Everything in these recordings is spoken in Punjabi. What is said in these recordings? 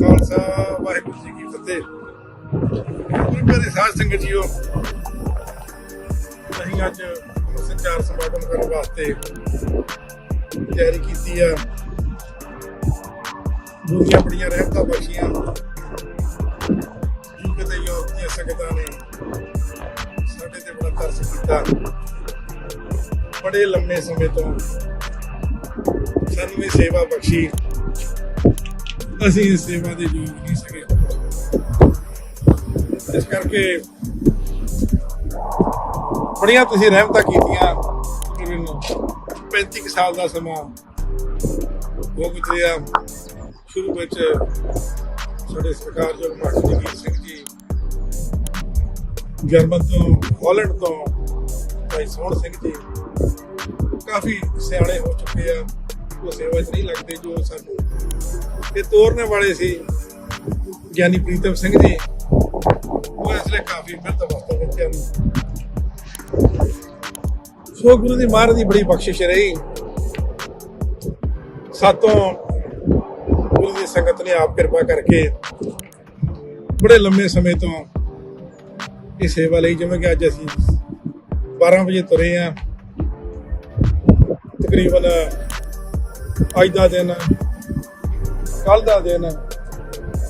ਖਾਲਸਾ, ਵਾਹਿਗੁਰੂ ਜੀ ਕੀ ਫਤਿਹ। ਗੁਰੂ ਪਿਆਰੇ ਸਾਧ ਸੰਗਤ ਜੀਓ, ਅਸੀਂ ਅੱਜ ਸੰਚਾਰ ਸਮਾਗਮ ਕਰਨ ਵਾਸਤੇ ਤਿਆਰੀ ਕੀਤੀ ਆ। ਦੁਨੀਆ ਬੜੀਆਂ ਰਹਿਮਤਾਂ ਬਖਸ਼ੀਆਂ। ਜੋ ਕਿਤੇ ਯੂਰਪ ਦੀਆਂ ਸੰਗਤਾਂ ਨੇ ਸਾਡੇ ਤੇ ਬੜਾ ਤਰਸ ਕੀਤਾ। ਬੜੇ ਲੰਮੇ ਸਮੇਂ ਤੋਂ ਸਾਨੂੰ ਇਹ ਸੇਵਾ ਬਖਸ਼ੀ। ਅਸੀਂ ਸੇਵਾ ਦੇ ਯੋਗ ਨਹੀਂ ਸਕੇ ਇਸ ਕਰਕੇ ਬੜੀਆਂ ਤੁਸੀਂ ਰਹਿਮਤਾਂ ਕੀਤੀਆਂ ਤਕਰੀਬਨ 35 ਕੁ ਸਾਲ ਦਾ ਸਮਾਂ ਹੋ ਗੁਜ਼ਰਿਆ। ਸ਼ੁਰੂ ਵਿੱਚ ਸਾਡੇ ਸਰਕਾਰ ਜੋ ਮਾਸਟਰ ਸਿੰਘ ਜੀ ਜਰਮਨ ਤੋਂ ਹਾਲੈਂਡ ਤੋਂ ਭਾਈ ਸੋਹਣ ਸਿੰਘ ਜੀ ਕਾਫੀ ਸਿਆਣੇ ਹੋ ਚੁੱਕੇ ਆ। ਉਹ ਸੇਵਾ 'ਚ ਨਹੀਂ ਲੱਗਦੇ ਜੋ ਸਾਨੂੰ ਇਹ ਤੋਰਨੇ ਵਾਲੇ ਸੀ, ਗਿਆਨੀ ਪ੍ਰੀਤਮ ਸਿੰਘ ਜੀ। ਉਹ ਇਸ ਲਈ ਕਾਫੀ ਮਿਹਨਤ ਵਾਸਤੇ ਬੱਚਿਆਂ ਨੂੰ। ਸੋ ਗੁਰੂ ਦੀ ਮਾਰ ਦੀ ਬੜੀ ਬਖਸ਼ਿਸ਼ ਰਹੀ। ਸਾਤੋਂ ਗੁਰੂ ਦੀ ਸੰਗਤ ਨੇ ਆਪ ਕਿਰਪਾ ਕਰਕੇ ਬੜੇ ਲੰਮੇ ਸਮੇਂ ਤੋਂ ਇਹ ਸੇਵਾ ਲਈ, ਜਿਵੇਂ ਕਿ ਅੱਜ ਅਸੀਂ 12 ਵਜੇ ਤੁਰੇ ਆ ਤਕਰੀਬਨ ਅੱਜ ਦਾ ਦਿਨ ਕੱਲ ਦਾ ਦਿਨ,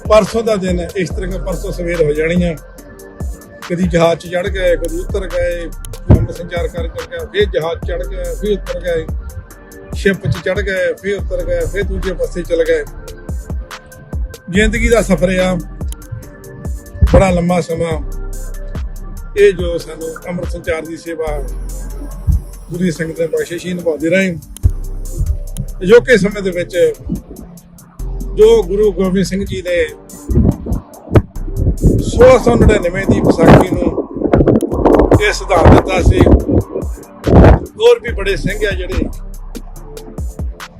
ਪਰਸੋਂ ਦਾ ਦਿਨ, ਇਸ ਤਰ੍ਹਾਂ ਪਰਸੋਂ ਸਵੇਰ ਹੋ ਜਾਣੀ ਜਾਣੀਆਂ। ਕਦੀ ਜਹਾਜ਼ 'ਚ ਚੜ ਗਏ, ਕਦੀ ਉਤਰ ਗਏ ਅੰਮ੍ਰਿਤ ਸੰਚਾਰ ਕਰ ਕਰ ਗਏ ਫਿਰ ਜਹਾਜ਼ ਚੜ ਗਏ, ਫਿਰ ਉਤਰ ਗਏ। ਸ਼ਿਪ 'ਚ ਚੜ ਗਏ, ਫਿਰ ਉਤਰ ਗਏ, ਫਿਰ ਦੂਜੇ ਪਾਸੇ ਚਲ ਗਏ। ਜ਼ਿੰਦਗੀ ਦਾ ਸਫ਼ਰ ਆ। ਬੜਾ ਲੰਮਾ ਸਮਾਂ। ਇਹ ਜੋ ਸਾਨੂੰ ਅੰਮ੍ਰਿਤ ਸੰਚਾਰ ਦੀ ਸੇਵਾ ਗੁਰੂ ਦੀ ਸੰਗਤ ਦੇ ਬਖਸ਼ਿਸ਼ ਹੀ ਨਿਭਾਉਂਦੇ ਰਹੇ। ਅਜੋਕੇ ਸਮੇਂ ਦੇ ਵਿੱਚ ਜੋ ਗੁਰੂ ਗੋਬਿੰਦ ਸਿੰਘ ਜੀ ਨੇ 1699 ਦੀ ਵਿਸਾਖੀ ਨੂੰ ਇਹ ਸਿਧਾਂਤ ਦਿੱਤਾ ਸੀ। ਹੋਰ ਵੀ ਬੜੇ ਸਿੰਘ ਆ ਜਿਹੜੇ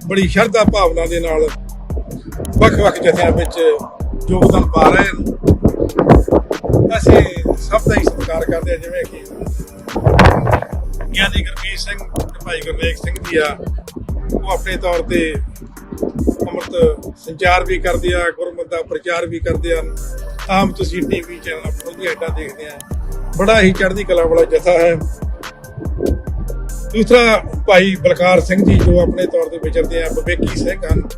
ਬੜੀ ਸ਼ਰਧਾ ਭਾਵਨਾ ਦੇ ਨਾਲ ਵੱਖ-ਵੱਖ ਜਥਿਆਂ ਵਿੱਚ ਯੋਗਦਾਨ ਪਾ ਰਹੇ ਹਨ। ਅਸੀਂ ਸਭ ਦਾ ਹੀ ਸਤਿਕਾਰ ਕਰਦੇ ਹਾਂ, ਜਿਵੇਂ ਕਿ ਗਿਆਨੀ ਗੁਰਮੀਤ ਸਿੰਘ ਤੇ ਭਾਈ ਗੁਰਵੇਕ ਸਿੰਘ ਜੀ ਆ। ਉਹ ਆਪਣੇ ਤੌਰ ਤੇ ਅੰਮ੍ਰਿਤ ਸੰਚਾਰ ਵੀ ਕਰਦੇ ਆ, ਗੁਰਮਤ ਦਾ ਪ੍ਰਚਾਰ ਵੀ ਕਰਦੇ ਹਨ। ਆਮ ਤੁਸੀਂ ਟੀਵੀ ਚੈਨਲ ਆਪਣੀ ਐਡਾ ਦੇਖਦੇ ਆ। ਬੜਾ ਹੀ ਚੜ੍ਹਦੀ ਕਲਾ ਵਾਲਾ ਜਥਾ ਹੈ। ਦੂਸਰਾ ਭਾਈ ਬਲਕਾਰ ਸਿੰਘ ਜੀ ਜੋ ਆਪਣੇ ਤੌਰ ਤੇ ਵਿਚਰਦੇ ਆ, ਵਿਵੇਕੀ ਸਿੰਘ ਹਨ।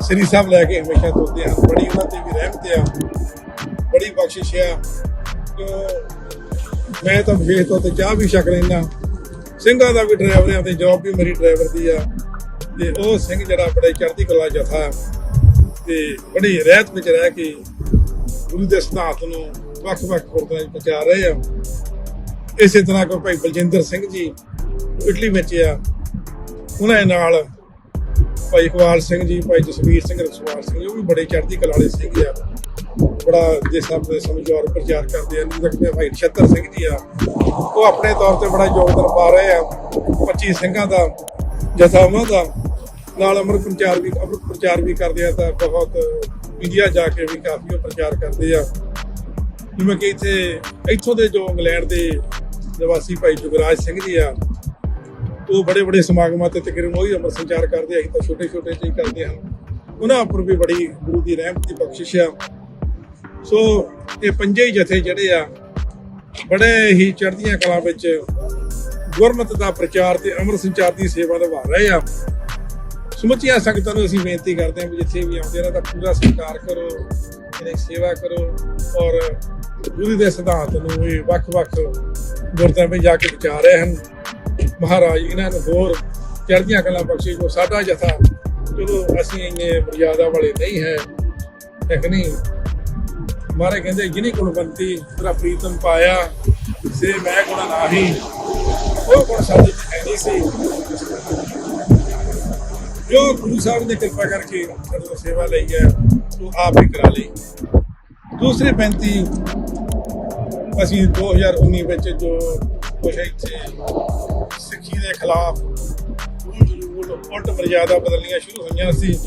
ਸ੍ਰੀ ਸਾਹਿਬ ਲੈ ਕੇ ਹਮੇਸ਼ਾ ਤੁਰਦੇ ਹਨ। ਬੜੀ ਉਹਨਾਂ ਤੇ ਵੀ ਰਹਿਮਤ ਆ। ਬੜੀ ਬਖਸ਼ਿਸ਼ ਆ। ਕਿ ਮੈਂ ਤਾਂ ਵਿਸ਼ੇਸ਼ ਤੌਰ ਤੇ ਚਾਹ ਵੀ ਛਕ ਲੈਂਦਾ। ਸਿੰਘਾਂ ਦਾ ਵੀ ਡਰਾਈਵਰ ਆ ਤੇ ਜੌਬ ਵੀ ਮੇਰੀ ਡਰਾਈਵਰ ਦੀ ਆ। ਤੇ ਉਹ ਸਿੰਘ ਜਿਹੜਾ ਬੜੇ ਚੜ੍ਹਦੀ ਕਲਾ ਜਥਾ ਤੇ ਬੜੀ ਰਹਿਤ ਵਿੱਚ ਰਹਿ ਕੇ ਗੁਰੂ ਦੇ ਸਿਧਾਂਤ ਨੂੰ ਵੱਖ-ਵੱਖ ਗੁਰਦੁਆਰਿਆਂ 'ਚ ਪਹੁੰਚਾ ਰਹੇ ਆ। ਇਸੇ ਤਰ੍ਹਾਂ ਕੋ ਭਾਈ ਬਲਜਿੰਦਰ ਸਿੰਘ ਜੀ ਇਟਲੀ ਵਿੱਚ ਆ। ਉਹਨਾਂ ਦੇ ਨਾਲ ਭਾਈ ਇਕਬਾਲ ਸਿੰਘ ਜੀ ਭਾਈ ਜਸਵੀਰ ਸਿੰਘ ਰਸਵਾਲ ਸਿੰਘ ਜੀ, ਉਹ ਵੀ ਬੜੇ ਚੜ੍ਹਦੀ ਕਲਾ ਵਾਲੇ ਸਿੰਘ ਆ। ਬੜਾ ਜਿਸ ਸਭ ਦੇ ਸਮਝੌਰ ਪ੍ਰਚਾਰ ਕਰਦੇ ਆ। ਨਹੀਂ ਰੱਖਦੇ ਭਾਈ ਨਛੱਤਰ ਸਿੰਘ ਜੀ ਆ। ਉਹ ਆਪਣੇ ਤੌਰ ਤੇ ਬੜਾ ਯੋਗਦਾਨ ਪਾ ਰਹੇ ਆ। 25 ਸਿੰਘਾਂ ਦਾ ਜਥਾ ਉਹਨਾਂ ਦਾ ਨਾਲ ਅਮਰ ਪ੍ਰਚਾਰ ਵੀ ਅਮਰ ਪ੍ਰਚਾਰ ਵੀ ਕਰਦੇ ਆ ਤਾਂ ਬਹੁਤ ਮੀਡੀਆ ਜਾ ਕੇ ਵੀ ਕਾਫੀ ਉਹ ਪ੍ਰਚਾਰ ਕਰਦੇ ਆ। ਜਿਵੇਂ ਕਿ ਇੱਥੇ ਇੱਥੋਂ ਦੇ ਜੋ ਇੰਗਲੈਂਡ ਦੇ ਨਿਵਾਸੀ ਭਾਈ ਜੁਗਰਾਜ ਸਿੰਘ ਜੀ ਆ, ਉਹ ਬੜੇ ਬੜੇ ਸਮਾਗਮਾਂ ਤੇ ਤਕਰੀਬਨ ਉਹੀ ਅਮਰ ਸੰਚਾਰ ਕਰਦੇ ਆ, ਅਸੀਂ ਤਾਂ ਛੋਟੇ ਛੋਟੇ ਜਿਹੇ ਕਰਦੇ ਹਾਂ। ਉਹਨਾਂ ਉੱਪਰ ਵੀ ਬੜੀ ਗੁਰੂ ਦੀ ਰਹਿਮਤ ਦੀ ਬਖਸ਼ਿਸ਼ ਆ। ਸੋ ਇਹ ਪੰਜੇ ਹੀ ਜਥੇ ਜਿਹੜੇ ਆ, ਬੜੇ ਹੀ ਚੜ੍ਹਦੀਆਂ ਕਲਾ ਵਿੱਚ ਗੁਰਮਤਿ ਦਾ ਪ੍ਰਚਾਰ ਤੇ ਅੰਮ੍ਰਿਤ ਸੰਚਾਰ ਦੀ ਸੇਵਾ ਨਿਭਾ ਰਹੇ ਆ ਸਮੁੱਚੀਆਂ ਸੰਗਤਾਂ ਨੂੰ ਅਸੀਂ ਬੇਨਤੀ ਕਰਦੇ ਹਾਂ ਵੀ ਜਿੱਥੇ ਵੀ ਆਉਂਦੇ ਇਹਨਾਂ ਦਾ ਪੂਰਾ ਸਤਿਕਾਰ ਕਰੋ ਇਹਦੀ ਸੇਵਾ ਕਰੋ ਔਰ ਗੁਰੂ ਦੇ ਸਿਧਾਂਤ ਨੂੰ ਇਹ ਵੱਖ-ਵੱਖ ਗੁਰਦੁਆਰਿਆਂ ਵਿੱਚ ਜਾ ਕੇ ਵਿਚਾਰ ਰਹੇ ਹਨ। ਮਹਾਰਾਜ, ਇਹਨਾਂ ਨੂੰ ਹੋਰ ਚੜ੍ਹਦੀਆਂ ਕਲਾ ਬਖਸ਼ੇ ਜੋ ਸਾਡਾ ਜਥਾ ਜਦੋਂ ਅਸੀਂ ਇੰਨੇ ਮਰਿਆਦਾ ਵਾਲੇ ਨਹੀਂ ਹੈ ਲੇਕਿਨ ਮਾਰੇ ਕਹਿੰਦੇ, ਜਿਨੀ ਗੁਣਵੰਤੀ ਤੇਰਾ ਪ੍ਰੀਤਮ ਪਾਇਆ, ਸੇ ਮੈਂ ਗੁਣ ਨਾਹੀ। ਉਹ ਗੁਣ ਸਾਡੇ ਚ ਹੈ ਨਹੀਂ ਸੀ ਜੋ ਗੁਰੂ ਸਾਹਿਬ ਨੇ ਕਿਰਪਾ ਕਰਕੇ ਸਾਡੇ ਸੇਵਾ ਲਈ ਹੈ, ਉਹ ਆਪ ਹੀ ਕਰਾ ਲਈ। ਦੂਸਰੀ ਬੇਨਤੀ, ਅਸੀਂ 2019 ਵਿੱਚ ਜੋ ਕੁਛ ਇੱਥੇ ਸਿੱਖੀ ਦੇ ਖਿਲਾਫ ਉਲਟ ਮਰਿਆਦਾ ਬਦਲਣੀਆਂ ਸ਼ੁਰੂ ਹੋਈਆਂ ਸੀ,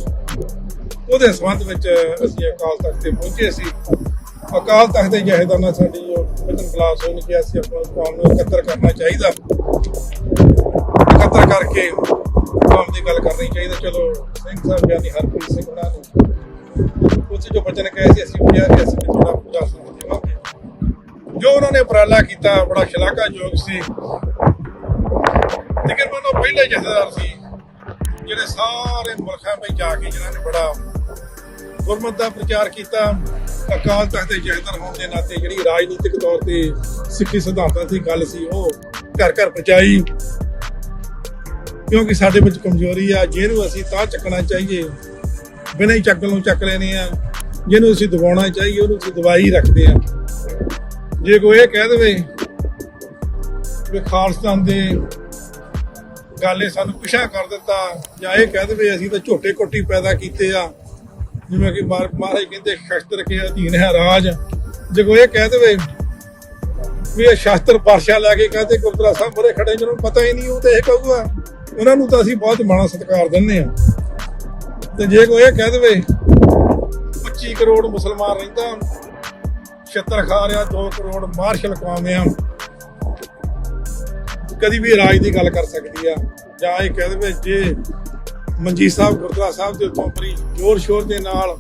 ਉਹਦੇ ਸੰਬੰਧ ਵਿੱਚ ਅਸੀਂ ਅਕਾਲ ਤਖਤ ਤੇ ਪਹੁੰਚੇ ਸੀ। ਅਕਾਲ ਤਖਤ ਦੇ ਜਹੇਦਾਰਾਂ ਸਾਡੀ ਜੋ ਵਚਨ ਕਲਾਸ ਹੋਣ ਕਿ ਅਸੀਂ ਆਪਣਾ ਕੌਮ ਨੂੰ ਇਕੱਤਰ ਕਰਨਾ ਚਾਹੀਦਾ। ਇਕੱਤਰ ਕਰਕੇ ਕੌਮ ਦੀ ਗੱਲ ਕਰਨੀ ਚਾਹੀਦੀ, ਚਲੋ, ਸਿੰਘ ਸਾਹਿਬ ਗਿਆਨੀ ਹਰਪ੍ਰੀਤ ਸਿੰਘ ਉਹਨਾਂ ਨੇ। ਉਸ ਜੋ ਬਚਨ ਕਹੇ ਸੀ, ਅਸੀਂ ਕਿਹਾ ਕਿ ਅਸੀਂ ਤੁਹਾਡਾ ਪੂਰਾ ਸਾਥ ਦੇਵਾਂਗੇ ਜੋ ਉਹਨਾਂ ਨੇ ਉਪਰਾਲਾ ਕੀਤਾ, ਬੜਾ ਸ਼ਲਾਘਾਯੋਗ ਸੀ। ਲੇਕਿਨ ਮੈਨੂੰ ਪਹਿਲੇ ਜਥੇਦਾਰ ਸੀ, ਜਿਹੜੇ ਸਾਰੇ ਮੁਲਕਾਂ ਵਿੱਚ ਜਾ ਕੇ ਜਿਨ੍ਹਾਂ ਨੇ ਬੜਾ ਗੁਰਮਤ ਦਾ ਪ੍ਰਚਾਰ ਕੀਤਾ, ਅਕਾਲ ਤਖਤ ਦੇ ਜਥੇਦਾਰ ਹੋਣ ਦੇ ਨਾਤੇ ਜਿਹੜੀ ਰਾਜਨੀਤਿਕ ਤੌਰ ਤੇ ਸਿੱਖੀ ਸਿਧਾਂਤਾਂ ਦੀ ਗੱਲ ਸੀ, ਉਹ ਘਰ ਘਰ ਪਹੁੰਚਾਈ ਕਿਉਂਕਿ ਸਾਡੇ ਵਿੱਚ ਕਮਜ਼ੋਰੀ ਆ, ਜਿਹਨੂੰ ਅਸੀਂ ਤਾਂ ਚੱਕਣਾ ਚਾਹੀਏ, ਬਿਨਾਂ ਹੀ ਚੱਕਣ ਨੂੰ ਚੱਕ ਲੈਨੇ ਆ, ਜਿਹਨੂੰ ਅਸੀਂ ਦਬਾਉਣਾ ਚਾਹੀਏ, ਉਹਨੂੰ ਅਸੀਂ ਦਵਾਈ ਰੱਖਦੇ ਆ। ਜੇ ਕੋਈ ਇਹ ਕਹਿ ਦੇਵੇ ਵੀ ਖਾਲਸਤਾਨ ਦੇ ਗਾਲੇ ਸਾਨੂੰ ਪਿਛਾ ਕਰ ਦਿੱਤਾ, ਜਾਂ ਇਹ ਕਹਿ ਦੇਵੇ ਅਸੀਂ ਤਾਂ ਝੋਟੇ ਕੋਟੀ ਪੈਦਾ ਕੀਤੇ ਆ, ਜਿਵੇਂ ਕਿ ਮਹਾਰਾਜ ਕਹਿੰਦੇ ਸ਼ਸਤਰ ਕੇ ਅਧੀਨ ਹੈ ਰਾਜ। ਜੇ ਕੋਈ ਇਹ ਕਹਿ ਦੇਵੇ ਵੀ ਇਹ ਸ਼ਾਸਤਰ ਪਾਰਸ਼ਾ ਲੈ ਕੇ ਕਹਿੰਦੇ ਗੁਰਦੁਆਰਾ ਸਾਹਿਬ ਮੂਹਰੇ ਖੜੇ ਜਿਹਨਾਂ ਨੂੰ ਪਤਾ ਹੀ ਨਹੀਂ ਉਹ ਤੇ ਇਹ ਕਹੂਗਾ। ਉਹਨਾਂ ਨੂੰ ਤਾਂ ਅਸੀਂ ਬਹੁਤ ਮਾਣਾ ਸਤਿਕਾਰ ਦਿੰਦੇ ਆ ਤੇ ਜੇ ਕੋਈ ਇਹ ਕਹਿ ਦੇਵੇ 25 ਕਰੋੜ ਮੁਸਲਮਾਨ ਰਹਿੰਦਾ, ਛੱਤਰ ਖਾ ਰਿਹਾ 2 ਕਰੋੜ ਮਾਰਸ਼ਲ ਕਵਾਮਿਆਂ ਕਦੀ ਵੀ ਰਾਜ ਦੀ ਗੱਲ ਕਰ ਸਕਦੀ ਆ। ਜਾਂ ਇਹ ਕਹਿ ਦੇਵੇ ਜੇ ਮੰਜੀ ਸਾਹਿਬ, ਗੁਰਦੁਆਰਾ ਸਾਹਿਬ ਦੇ ਉੱਤੋਂ ਬੜੀ ਜ਼ੋਰ ਸ਼ੋਰ ਦੇ ਨਾਲ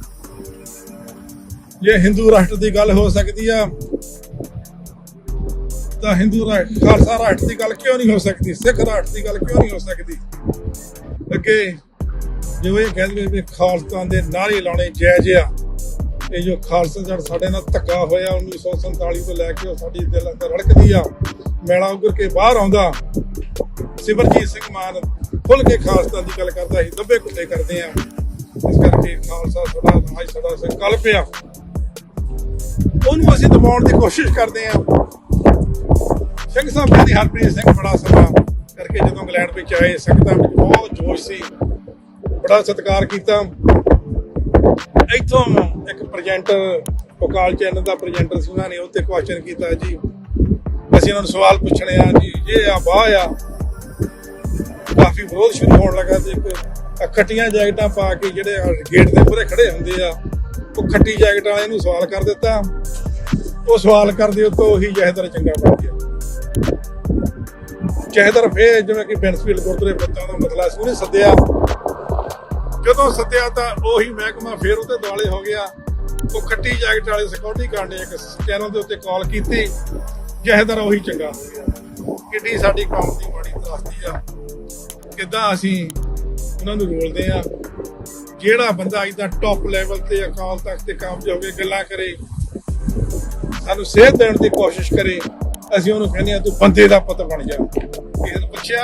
ਜੇ ਹਿੰਦੂ ਰਾਸ਼ਟਰ ਦੀ ਗੱਲ ਹੋ ਸਕਦੀ ਆ ਤਾਂ ਹਿੰਦੂ ਰਾਸ਼ਟਰ ਖਾਲਸਾ ਰਾਸ਼ਟਰ ਦੀ ਗੱਲ ਕਿਉਂ ਨਹੀਂ ਹੋ ਸਕਦੀ? ਸਿੱਖ ਰਾਸ਼ਟਰ ਦੀ ਗੱਲ ਕਿਉਂ ਨਹੀਂ ਹੋ ਸਕਦੀ? ਅੱਗੇ ਜਿਵੇਂ ਇਹ ਕਹਿੰਦੇ ਵੀ ਖਾਲਸਤਾਨ ਦੇ ਨਾਰੇ ਲਾਉਣੇ ਜਾਇਜ਼ ਆ ਇਹ ਜੋ ਖਾਲਸਾ ਜੜ ਸਾਡੇ ਨਾਲ ਧੱਕਾ ਹੋਇਆ 1947 ਤੋਂ ਲੈ ਕੇ ਉਹ ਸਾਡੀ ਦਿਲਾਂ ਤੇ ਰੜਕਦੀ ਆ, ਮੈਲਾ ਉਗਰ ਕੇ ਬਾਹਰ ਆਉਂਦਾ, ਸਿਮਰਜੀਤ ਸਿੰਘ ਮਾਨ ਖੁੱਲ ਕੇ ਖਾਲਸਾ ਦੀ ਗੱਲ ਕਰਦਾ ਸੀ, ਦੱਬੇ ਕੁੱਤੇ ਕਰਦੇ ਆ। ਇਸ ਕਰਕੇ ਖਾਲਸਾ ਸਾਡਾ ਰਾਜ ਸਾਡਾ ਸੰਕਲਪ ਆ। ਉਹਨੂੰ ਅਸੀਂ ਦਬਾਉਣ ਦੀ ਕੋਸ਼ਿਸ਼ ਕਰਦੇ ਆ। ਸਿੰਘ ਸਾਹਿਬ ਕਹਿੰਦੇ ਹਰਪ੍ਰੀਤ ਸਿੰਘ ਬੜਾ ਸਮਾਂ ਕਰਕੇ ਜਦੋਂ ਇੰਗਲੈਂਡ ਵਿੱਚ ਆਏ ਸੰਗਤਾਂ ਵਿੱਚ ਬਹੁਤ ਜੋਸ਼ ਸੀ। ਬੜਾ ਸਤਿਕਾਰ ਕੀਤਾ। ਇੱਥੋਂ ਇੱਕ ਪ੍ਰੈਜੈਂਟਰ ਪੋਕਾਲ ਚੈਨਲ ਦਾ ਪ੍ਰੈਜੈਂਟਰ ਸੀ, ਉਹਨਾਂ ਨੇ ਉੱਤੇ ਕੁਐਸਚਨ ਕੀਤਾ ਜੀ। ਅਸੀਂ ਉਹਨਾਂ ਨੂੰ ਸਵਾਲ ਪੁੱਛਣੇ ਆ, ਜੀ ਇਹ ਆ ਵਾਹ ਆ, ਕਾਫੀ ਵਿਰੋਧ ਸ਼ੁਰੂ ਹੋਣ ਲੱਗਾ ਤੇ ਇੱਕ ਖੱਟੀਆਂ ਜੈਕਟਾਂ ਪਾ ਕੇ ਜਿਹੜੇ ਗੇਟ ਦੇ ਪੂਰੇ ਖੜੇ ਹੁੰਦੇ ਆ, ਉਹ ਖੱਟੀ ਜੈਕਟ ਵਾਲੇ ਨੂੰ ਸਵਾਲ ਕਰ ਦਿੱਤਾ। ਉਹ ਸਵਾਲ ਕਰਦੇ ਉਤੋਂ ਉਹੀ ਜਹਦਰ ਚੰਗਾ ਬਣ ਗਿਆ। ਜਹਦਰ ਫੇਰ ਜਿਵੇਂ ਕਿ ਬੈਂਸਫੀਲਡ ਗੁਰਦੁਆਰੇ ਬੱਚਾ ਦਾ ਮਸਲਾ ਸੀ ਉਹਨੇ ਸੱਦਿਆ। ਜਦੋਂ ਸੱਦਿਆ ਤਾਂ ਉਹੀ ਮਹਿਕਮਾ ਫੇਰ ਉਹਦੇ ਦੁਆਲੇ ਹੋ ਗਿਆ। ਉਹ ਖੱਟੀ ਜੈਕਟ ਵਾਲੇ ਸਿਕਿਉਰਿਟੀ ਗਾਰਡ ਨੇ ਇੱਕ ਚੈਨਲ ਦੇ ਉੱਤੇ ਕਾਲ ਕੀਤੀ। ਜਹਦਰ ਉਹੀ ਚੰਗਾ ਹੋ ਗਿਆ। ਕਿੱਡੀ ਸਾਡੀ ਕੌਮ ਦੀ ਬੜੀ ਤਰਾਸਦੀ ਆ। ਕਿੱਦਾਂ ਅਸੀਂ ਉਹਨਾਂ ਨੂੰ ਰੋਲਦੇ ਆ। ਜਿਹੜਾ ਬੰਦਾ ਇਦਾਂ ਟੌਪ ਲੈਵਲ ਤੇ ਅਕਾਲ ਤਖਤ ਤੇ ਕਾਬਜ ਹੋ ਕੇ ਗੱਲਾਂ ਕਰੇ, ਸਾਨੂੰ ਸੇਧ ਦੇਣ ਦੀ ਕੋਸ਼ਿਸ਼ ਕਰੇ, ਅਸੀਂ ਉਹਨੂੰ ਕਹਿੰਦੇ ਆ, ਤੂੰ ਬੰਦੇ ਦਾ ਪੁੱਤ ਬਣ ਜਾ। ਕਿਸੇ ਨੂੰ ਪੁੱਛਿਆ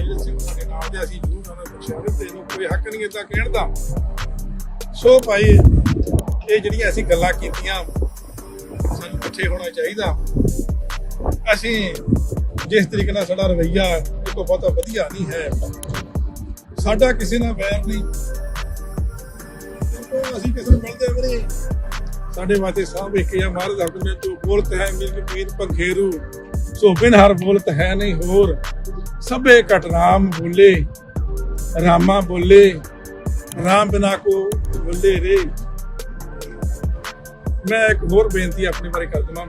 ਅਜੇ ਸਿੰਘ ਸਾਡੇ ਨਾਲ ਦੇ ਅਸੀਂ ਜਰੂਰ ਉਹਨਾਂ ਨੂੰ ਪੁੱਛਿਆ, ਵੀ ਤੈਨੂੰ ਕੋਈ ਹੱਕ ਨਹੀਂ ਏਦਾਂ ਕਹਿਣ ਦਾ? ਸੋ ਭਾਈ, ਇਹ ਜਿਹੜੀਆਂ ਅਸੀਂ ਗੱਲਾਂ ਕੀਤੀਆਂ, ਸਾਨੂੰ ਇਕੱਠੇ ਹੋਣਾ ਚਾਹੀਦਾ। ਅਸੀਂ ਜਿਸ ਤਰੀਕੇ ਨਾਲ ਸਾਡਾ ਰਵਈਆ ਇਹ ਕੋਈ ਬਹੁਤਾ ਵਧੀਆ ਨਹੀਂ ਹੈ। ਸਾਡਾ ਕਿਸੇ ਨਾਲ ਵੈਰ ਨਹੀਂ। ਅਸੀਂ ਕਿਸੇ ਨੂੰ ਮਿਲਦੇ ਵੀ ਨਹੀਂ। ਸਾਡੇ ਵਾਸਤੇ ਸਭ ਇੱਕ ਹੀ ਆ, ਮਹਾਰਾਜ ਹੁਕਮ ਨੇ ਜੋ ਬੋਲਤ ਹੈ ਮਿਲ ਕੇ ਪੀਰ ਪੰਖੇਰੂ ਸੋ ਬਿਨ ਹਰ ਬੋਲਤ ਹੈ ਨਹੀਂ ਹੋਰ। ਸਭੇ ਕਟ ਰਾਮ ਬੋਲੇ, ਰਾਮਾ ਬੋਲੇ, ਰਾਮ ਬਿਨਾ ਕੋ ਬੋਲੇ ਰੇ। ਮੈਂ ਇੱਕ ਹੋਰ ਬੇਨਤੀ ਆਪਣੇ ਬਾਰੇ ਕਰ ਦਵਾਂ।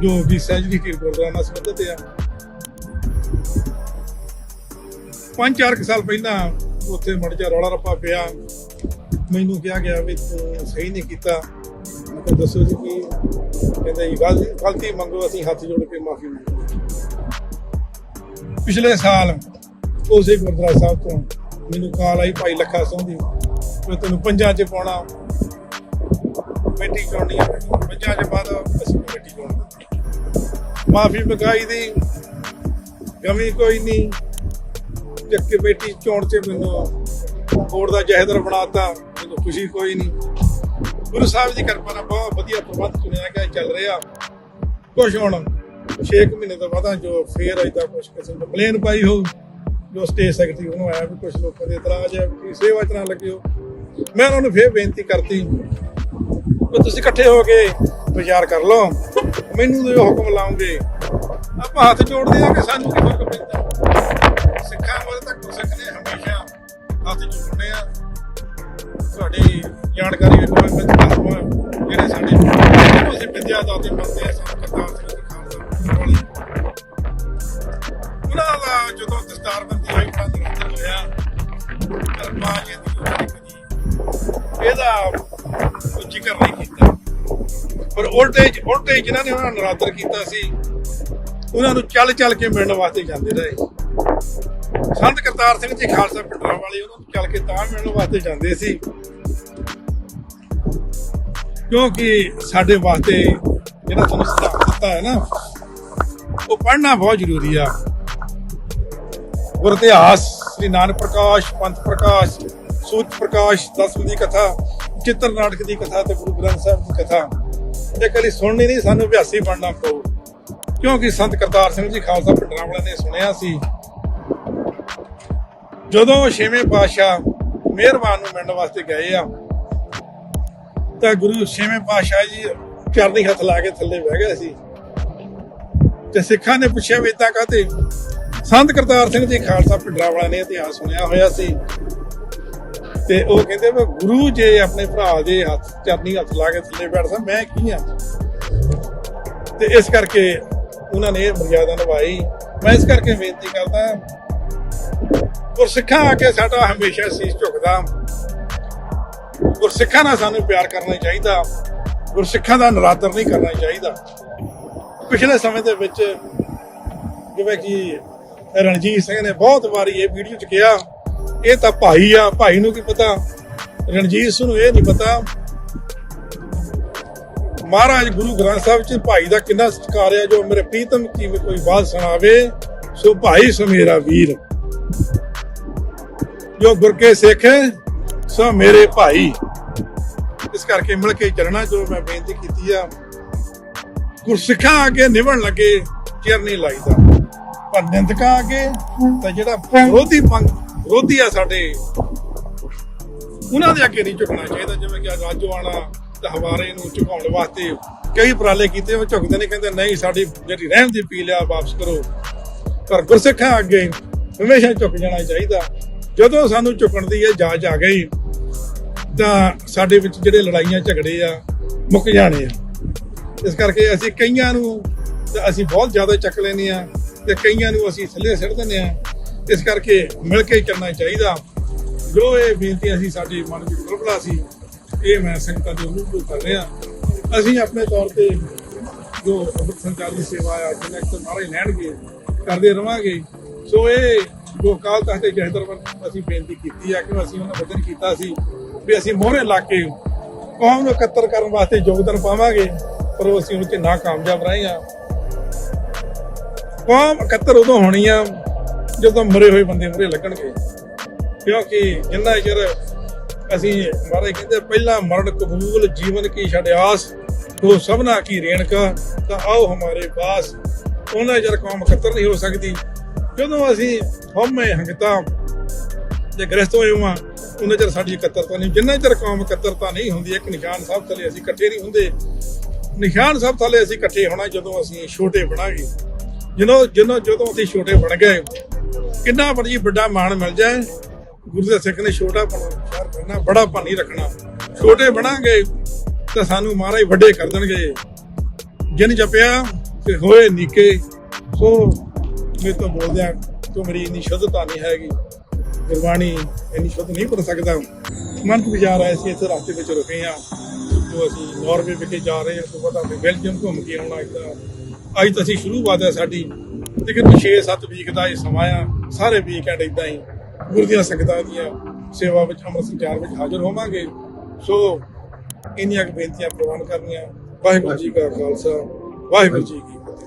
ਜੋ ਵੀ ਸਹਿਜਰੀ ਕੀ ਗੁਰਦੁਆਰਾ ਨਾਲ ਸੰਬੰਧਿਤ ਆ। ਪੰਜ ਚਾਰ ਕੁ ਸਾਲ ਪਹਿਲਾਂ ਉੱਥੇ ਮੜ ਜਾ ਰੌਲਾ ਰੱਪਾ ਪਿਆ। ਮੈਨੂੰ ਕਿਹਾ ਗਿਆ ਵੀ ਤੂੰ ਸਹੀ ਨਹੀਂ ਕੀਤਾ। ਮੈਂ ਦੱਸੋ ਜੀ ਕੀ ਕਹਿੰਦੇ ਜੀ, ਗਲਤੀ ਗਲਤੀ ਮੰਗੋ, ਅਸੀਂ ਹੱਥ ਜੋੜ ਕੇ ਮਾਫੀ ਮੰਗਦੇ ਪਿਛਲੇ ਸਾਲ ਉਸੇ ਗੁਰਦੁਆਰਾ ਸਾਹਿਬ ਤੋਂ ਮੈਨੂੰ ਕਾਲ ਆਈ, ਭਾਈ ਲੱਖਾ ਸੋਹਦੀ ਮੈਂ ਤੈਨੂੰ ਪੰਜਾਂ ਚ ਪਾਉਣਾ। ਬੇਟੀ ਚੋਣੀ ਪੰਜਾਂ ਚ ਬਾਅਦ ਅਸੀਂ ਬੇਟੀ ਚੋਣ ਮਾਫੀ ਮੰਗਾਈ ਦੀ, ਕਮੀ ਕੋਈ ਨਹੀਂ। ਚੱਕੇ ਬੇਟੀ ਚੋਣ ਚ ਮੈਨੂੰ, ਬੋਰਡ ਦਾ ਜਹਦਰ ਬਣਾਤਾ। ਮੈਨੂੰ ਖੁਸ਼ੀ ਕੋਈ ਨਹੀਂ। ਗੁਰੂ ਸਾਹਿਬ ਦੀ ਕਿਰਪਾ ਨਾਲ ਬਹੁਤ ਵਧੀਆ ਪ੍ਰਬੰਧ ਚੁਣਿਆ ਗਿਆ, ਚੱਲ ਰਿਹਾ। ਕੁਛ ਹੁਣ 6 ਮਹੀਨੇ ਤੋਂ ਬਾਅਦ ਜੋ ਫੇਰ ਅਜਦਾ ਕੁਛ ਕਿਸੇ ਨੂੰ ਪਲੇਨ ਪਾਈ ਹੋ ਜੋ ਸਟੇਜ ਸੈਕਟਰੀ ਉਹਨੂੰ ਆਇਆ ਵੀ ਕੁਝ ਲੋਕਾਂ ਦੇ ਇਤਰਾਜ਼ ਹੈ ਕਿ ਸੇਵਾ ਚ ਨਾ ਲੱਗਿਓ ਮੈਂ ਉਹਨਾਂ ਨੂੰ ਫੇਰ ਬੇਨਤੀ ਕਰਤੀ ਵੀ ਤੁਸੀਂ ਇਕੱਠੇ ਹੋ ਕੇ ਵਿਚਾਰ ਕਰ ਲਓ, ਮੈਨੂੰ ਜੋ ਹੁਕਮ ਲਾਉਂਗੇ ਆਪਾਂ ਹੱਥ ਜੋੜਦੇ ਆ ਕਿ ਸਾਨੂੰ ਕੀ ਫ਼ਰਕ ਪੈਂਦਾ ਸਿੱਖਾਂ ਵੱਲ ਤਾਂ ਗੁਰਸਿੱਖ ਨੇ ਹਮੇਸ਼ਾ ਹੱਥ ਜੋੜਨੇ ਆ। ਤੁਹਾਡੀ ਜਾਣਕਾਰੀ ਉਲਟੇ ਉਲਟੇ ਜਿਨ੍ਹਾਂ ਨੇ ਉਹਨਾਂ ਨੂੰ ਨਰਾਦਰ ਕੀਤਾ ਸੀ। ਉਹਨਾਂ ਨੂੰ ਚੱਲ ਚੱਲ ਕੇ ਮਿਲਣ ਵਾਸਤੇ ਜਾਂਦੇ ਰਹੇ। ਸੰਤ ਕਰਤਾਰ ਸਿੰਘ ਜੀ, ਖਾਲਸਾ ਪਿੰਡਰਾਂ ਵਾਲੇ, ਉਹਨਾਂ ਨੂੰ ਚੱਲ ਕੇ ਤਾਂ ਮਿਲਣ ਵਾਸਤੇ ਜਾਂਦੇ ਸੀ। ਕਿਉਂਕਿ ਸਾਡੇ ਵਾਸਤੇ ਜਿਹੜਾ ਤੁਹਾਨੂੰ ਸਿਧਾਂਤ ਦਿੱਤਾ ਹੈ ਨਾ, ਉਹ ਪੜ੍ਹਨਾ ਬਹੁਤ ਜ਼ਰੂਰੀ ਆ। ਗੁਰ ਸ੍ਰੀ ਨਾਨਕ ਪ੍ਰਕਾਸ਼, ਪੰਥ ਪ੍ਰਕਾਸ਼ ਸੂਤ ਪ੍ਰਕਾਸ਼ ਦਸਵੀਂ ਦੀ ਕਥਾ, ਚਿੱਤਰ ਨਾਟਕ ਦੀ ਕਥਾ ਤੇ ਗੁਰੂ ਗ੍ਰੰਥ ਸਾਹਿਬ ਦੀ ਕਥਾ। ਇਹ ਕਦੀ ਸੁਣਨੀ ਨਹੀਂ, ਸਾਨੂੰ ਅਭਿਆਸੀ ਬਣਨਾ ਪਊ। ਕਿਉਂਕਿ ਸੰਤ ਕਰਤਾਰ ਸਿੰਘ ਜੀ ਖਾਲਸਾ ਪਿੰਡਰਾਂ ਵਾਲਿਆਂ ਨੇ ਸੁਣਿਆ ਸੀ। ਜਦੋਂ ਛੇਵੇਂ ਪਾਤਸ਼ਾਹ ਮਿਹਰਬਾਨ ਨੂੰ ਮਿਲਣ ਵਾਸਤੇ ਗਏ ਆ, ਤਾਂ ਗੁਰੂ ਛੇਵੇਂ ਪਾਤਸ਼ਾਹ ਜੀ ਚਰਨੀ ਹੱਥ ਲਾ ਕੇ ਥੱਲੇ ਬਹਿ ਗਏ ਸੀ। ਤੇ ਸਿੱਖਾਂ ਨੇ ਪੁੱਛਿਆ ਵੀ ਏਦਾਂ ਕਾਤੇ ਸੰਤ ਕਰਤਾਰ ਸਿੰਘ ਜੀ ਖਾਲਸਾ ਪਿੰਡਰਾਂ ਵਾਲਿਆਂ ਨੇ ਇਤਿਹਾਸ ਸੁਣਿਆ ਹੋਇਆ ਸੀ। ਤੇ ਉਹ ਕਹਿੰਦੇ ਵੀ ਗੁਰੂ ਜੇ ਆਪਣੇ ਭਰਾ ਦੇ ਹੱਥ, ਚਰਨੀ ਹੱਥ ਲਾ ਕੇ ਥੱਲੇ ਬੈਠਦਾ ਮੈਂ ਕੀ ਆ? ਤੇ ਇਸ ਕਰਕੇ ਉਹਨਾਂ ਨੇ ਇਹ ਮਰਿਆਦਾ ਨਿਭਾਈ। ਮੈਂ ਇਸ ਕਰਕੇ ਬੇਨਤੀ ਕਰਦਾ ਗੁਰਸਿੱਖਾਂ ਆ ਕੇ ਸਾਡਾ ਹਮੇਸ਼ਾ ਸੀਸ ਝੁਕਦਾ। ਗੁਰਸਿੱਖਾਂ ਨਾਲ ਸਾਨੂੰ ਪਿਆਰ ਕਰਨਾ ਚਾਹੀਦਾ। ਗੁਰਸਿੱਖਾਂ ਦਾ ਨਰਾਦਰ ਨਹੀਂ ਕਰਨਾ ਚਾਹੀਦਾ। ਪਿਛਲੇ ਸਮੇਂ ਦੇ ਵਿੱਚ ਜਿਵੇਂ ਕਿ ਰਣਜੀਤ ਸਿੰਘ ਨੇ ਬਹੁਤ ਵਾਰੀ ਇਹ ਵੀਡੀਓ ਚ ਕਿਹਾ ਇਹ ਤਾਂ ਭਾਈ ਆ, ਭਾਈ ਨੂੰ ਕੀ ਪਤਾ? ਰਣਜੀਤ ਸਿੰਘ ਨੂੰ ਇਹ ਨਹੀਂ ਪਤਾ। ਮਹਾਰਾਜ ਗੁਰੂ ਗ੍ਰੰਥ ਸਾਹਿਬ ਚ ਭਾਈ ਦਾ ਕਿੰਨਾ ਸਤਿਕਾਰ ਹੈ ਜੋ ਮੇਰੇ ਪ੍ਰੀਤਮ ਕੀ ਕੋਈ ਬਾਤ ਸੁਣਾਵੇ, ਸੋ ਭਾਈ ਸੋ ਮੇਰਾ ਵੀਰ। ਜੋ ਗੁਰ ਕੇ ਸਿੱਖ ਸੋ ਮੇਰੇ ਭਾਈ। ਇਸ ਕਰਕੇ ਮਿਲ ਕੇ ਚੱਲਣਾ, ਜੋ ਮੈਂ ਬੇਨਤੀ ਕੀਤੀ ਆ। ਗੁਰਸਿੱਖਾਂ ਅੱਗੇ ਨਿਭਣ ਲੱਗੇ, ਚਿਰ ਨਹੀਂ ਲਾਈਦਾ। ਪਰ ਨਿੰਦਕਾਂ ਅੱਗੇ, ਤਾਂ ਜਿਹੜਾ ਵਿਰੋਧੀ ਪੰਗ ਵਿਰੋਧੀ ਆ ਸਾਡੇ। ਉਹਨਾਂ ਦੇ ਅੱਗੇ ਨਹੀਂ ਝੁਕਣਾ ਚਾਹੀਦਾ, ਜਿਵੇਂ ਕਿ ਰਾਜਵਾਨਾ ਤੇ ਹਵਾਰੇ ਨੂੰ ਝੁਕਾਉਣ ਵਾਸਤੇ ਕਈ ਉਪਰਾਲੇ ਕੀਤੇ, ਉਹ ਝੁਕਦੇ ਨੇ ਕਹਿੰਦੇ ਨਹੀਂ, ਸਾਡੀ ਜਿਹੜੀ ਰਹਿਮ ਦੀ ਅਪੀਲ ਆ, ਵਾਪਸ ਕਰੋ। ਪਰ ਗੁਰਸਿੱਖਾਂ ਅੱਗੇ ਹਮੇਸ਼ਾ ਝੁਕ ਜਾਣਾ ਚਾਹੀਦਾ। ਜਦੋਂ ਸਾਨੂੰ ਝੁਕਣ ਦੀ ਇਹ ਜਾਚ ਆ ਗਈ, ਤਾਂ ਸਾਡੇ ਵਿੱਚ ਜਿਹੜੇ ਲੜਾਈਆਂ ਝਗੜੇ ਆ, ਮੁੱਕ ਜਾਣੇ ਆ। ਇਸ ਕਰਕੇ ਅਸੀਂ ਕਈਆਂ ਨੂੰ, ਤੇ ਅਸੀਂ ਬਹੁਤ ਜ਼ਿਆਦਾ ਚੱਕ ਲੈਨੇ ਆ ਤੇ ਕਈਆਂ ਨੂੰ ਅਸੀਂ ਥੱਲੇ ਸਿੱਟ ਦਿੰਦੇ ਆ ਇਸ ਕਰਕੇ ਮਿਲ ਕੇ ਚੱਲਣਾ ਚਾਹੀਦਾ। ਜੋ ਇਹ ਬੇਨਤੀ ਅਸੀਂ ਸਾਡੇ ਮਨ ਵਿੱਚ ਪ੍ਰਭਲਾ ਸੀ, ਇਹ ਮੈਂ ਸੰਗਤਾਂ ਦੇ ਅਨੁਭਵ ਕਰ ਰਿਹਾ। ਅਸੀਂ ਆਪਣੇ ਤੌਰ ਤੇ ਜੋ ਅੰਮ੍ਰਿਤ ਸੰਚਾਰ ਦੀ ਸੇਵਾ ਆ, ਜਿੰਨਾ ਕਿ ਲੈਣਗੇ, ਕਰਦੇ ਰਵਾਂਗੇ। ਸੋ ਇਹ ਜੋ ਕਾਲ ਤਖਤ ਜਹਦਰ ਵੱਲ ਅਸੀਂ ਬੇਨਤੀ ਕੀਤੀ ਆ ਕਿ ਅਸੀਂ ਉਹਨਾਂ ਵਚਨ ਕੀਤਾ ਸੀ ਵੀ ਅਸੀਂ ਮੋਹਰੇ ਲਾ ਕੇ ਕੌਮ ਨੂੰ ਇਕੱਤਰ ਕਰਨ ਵਾਸਤੇ ਯੋਗਦਾਨ ਪਾਵਾਂਗੇ, ਪਰ ਉਹ ਅਸੀਂ ਉਹਦੇ ਨਾ ਕਾਮਯਾਬ ਰਹੇ ਆ ਕੌਮ ਇਕੱਤਰ ਉਦੋਂ ਹੋਣੀ ਆ ਜਦੋਂ ਮਰੇ ਹੋਏ ਬੰਦੇ ਮਰੇ ਲੱਗਣਗੇ। ਕਿਉਂਕਿ ਜਿੰਨਾ ਚਿਰ ਅਸੀਂ ਮਹਾਰਾਜ ਕਹਿੰਦੇ ਪਹਿਲਾ ਮਰਨ ਕਬੂਲ, ਜੀਵਨ ਕੀ ਛੱਡ ਉਹ ਸਭਨਾ ਕੀ ਰੇਣਕਾ, ਤਾਂ ਆਓ ਹਮਾਰੇ ਪਾਸ ਉਹਨਾਂ ਚਿਰ ਕੌਮ ਇਕੱਤਰ ਨਹੀਂ ਹੋ ਸਕਦੀ। ਜਦੋਂ ਅਸੀਂ ਹਉਮੈ ਹੰਗਤਾ ਜੇ ਗ੍ਰਸਤ ਹੋਏ ਹਾਂ ਉਹਨਾਂ ਚਿਰ ਸਾਡੀ ਇਕੱਤਰਤਾ ਨਹੀਂ। ਜਿੰਨਾ ਚਿਰ ਕੌਮ ਇਕੱਤਰਤਾ ਨਹੀਂ ਹੁੰਦੀ, ਇੱਕ ਨਿਸ਼ਾਨ ਸਾਹਿਬ ਥੱਲੇ ਅਸੀਂ ਇਕੱਠੇ ਨਹੀਂ ਹੁੰਦੇ। ਨਿਸ਼ਾਨ ਸਾਹਿਬ ਥੱਲੇ ਅਸੀਂ ਇਕੱਠੇ ਹੋਣਾ ਜਦੋਂ ਅਸੀਂ ਛੋਟੇ ਬਣਾਂਗੇ। ਜਦੋਂ ਜਦੋਂ ਜਦੋਂ ਅਸੀਂ ਛੋਟੇ ਬਣ ਗਏ ਕਿੰਨਾ ਮਰਜ਼ੀ ਵੱਡਾ ਮਾਣ ਮਿਲ ਜਾਏ। ਗੁਰੂ ਦੇ ਸਿੱਖ ਨੇ ਛੋਟਾ ਸ਼ਹਿਰ ਕਰਨਾ ਬੜਾ ਨਹੀਂ ਰੱਖਣਾ। ਛੋਟੇ ਬਣਾਂਗੇ ਤਾਂ ਸਾਨੂੰ ਮਹਾਰਾਜ ਵੱਡੇ ਕਰ ਦੇਣਗੇ। ਜਿਨ ਜਪਿਆ ਤੇ ਹੋਏ ਨੀਕੇ। ਸੋ ਮੇਰੇ ਤੋਂ ਬੋਲਦਿਆਂ, ਤੂੰ ਮੇਰੀ ਇੰਨੀ ਸ਼ੁੱਧਤਾ ਨਹੀਂ ਹੈਗੀ। ਗੁਰਬਾਣੀ ਇੰਨੀ ਸ਼ੁੱਧ ਨਹੀਂ ਕਰ ਸਕਦਾ। ਮਨ ਤੋਂ ਵਿਚਾਰ ਆਇਆ ਸੀ, ਇੱਥੇ ਰਸਤੇ ਵਿੱਚ ਰੁਕੇ ਆ ਜੋ ਅਸੀਂ ਨਾਰਵੇ ਵਿਖੇ ਜਾ ਰਹੇ ਹਾਂ ਤੋਂ ਪਤਾ ਬੈਲਜੀਅਮ ਘੁੰਮ ਕੇ ਆਉਣਾ ਅੱਜ ਅੱਜ ਤਾਂ ਅਸੀਂ ਸ਼ੁਰੂਆਤ ਹੈ ਸਾਡੀ ਲੇਕਿਨ 6-7 ਵੀਕ ਦਾ ਇਹ ਸਮਾਂ ਆ, ਸਾਰੇ ਵੀਕਐਂਡ ਇਦਾਂ ਹੀ ਗੁਰੂ ਦੀਆਂ ਸੰਗਤਾਂ ਦੀਆਂ ਸੇਵਾ ਵਿੱਚ ਅੰਮ੍ਰਿਤ ਸੰਚਾਰ ਵਿੱਚ ਹਾਜ਼ਰ ਹੋਵਾਂਗੇ। ਸੋ ਇੰਨੀਆਂ ਕੁ ਬੇਨਤੀਆਂ ਪ੍ਰਵਾਨ ਕਰਨੀਆਂ। ਵਾਹਿਗੁਰੂ ਜੀ ਕਾ ਖਾਲਸਾ, ਵਾਹਿਗੁਰੂ ਜੀ